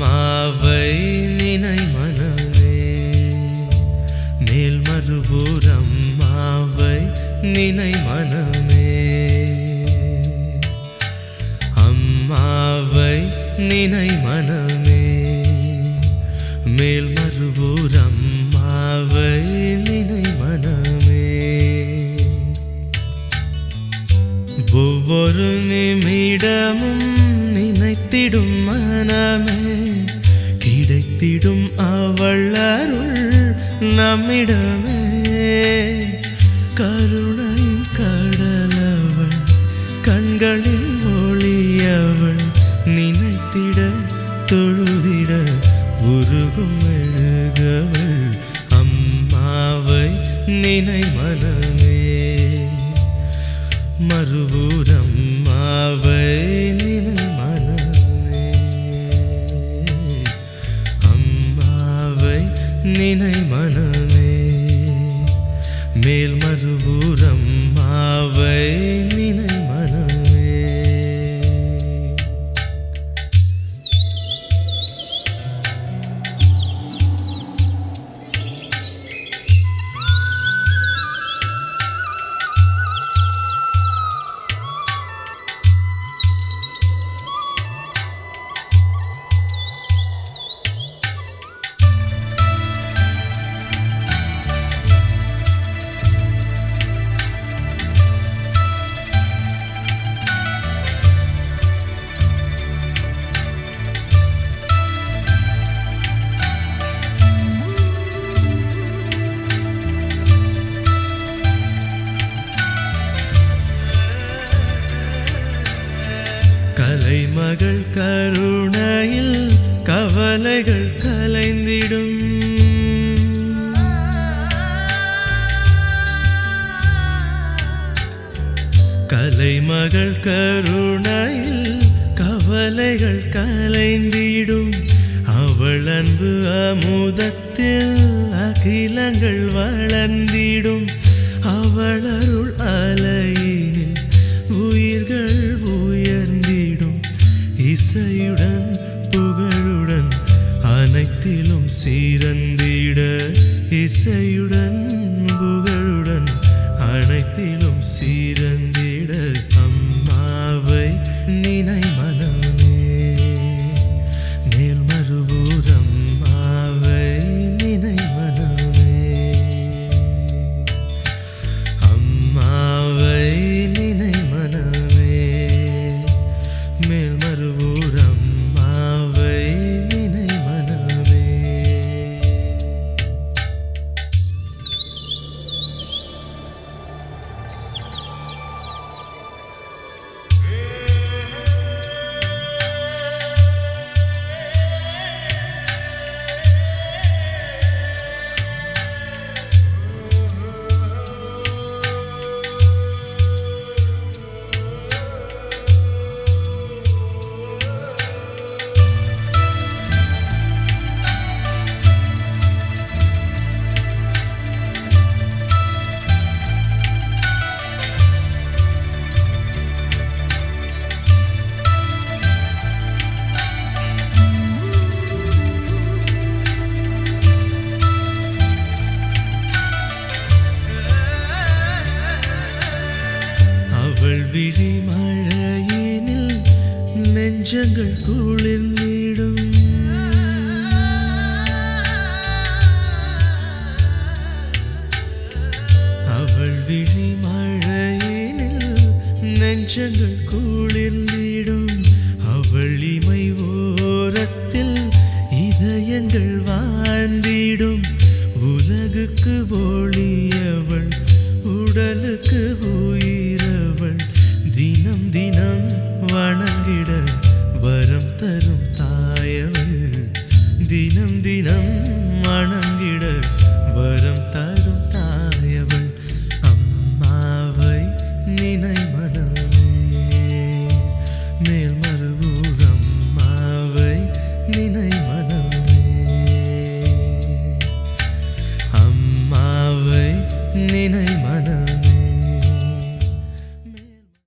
அம்மாவை நினை மனமே. மேல்மருவூர் அம்மாவை நினை மனமே. அம்மாவை நினை மனமே. மேல்மருவூர் அம்மாவை நினை மனமே. ஒவ்வொரு நிமிடமும் நினைத்திடும் மனமே. கிடைத்திடும் அவள் அருள் நம்மிடமே. கருணையின் கடலவள் கண்களின் ஒளியவள் நினைத்திட தொழுதிட உருகும் எழுகவள் அம்மாவை நினை மனமே. மறுபூரம் மாவை நினை மனமே. மேல் மறுபுறம் மாவை நினை கலைமகள் கருணையில் கவலைகள் கலைந்திடும். கலைமகள் கருணையில் கவலைகள் கலைந்திடும். அவள் அன்பு அமுதத்தில் அகிலங்கள் வளர்ந்திடும் அனைத்திலும் சீரந்திட இசையுடன் புகழுடன் அனைத்திலும் சீரந்திட அம்மாவை நினை വിഴിമഴയിനിൽ നെഞ്ചകൾ കുളിർന്നിടും. അവൾ വിഴിമഴയിനിൽ നെഞ്ചകൾ കുളിർന്നിടും நினை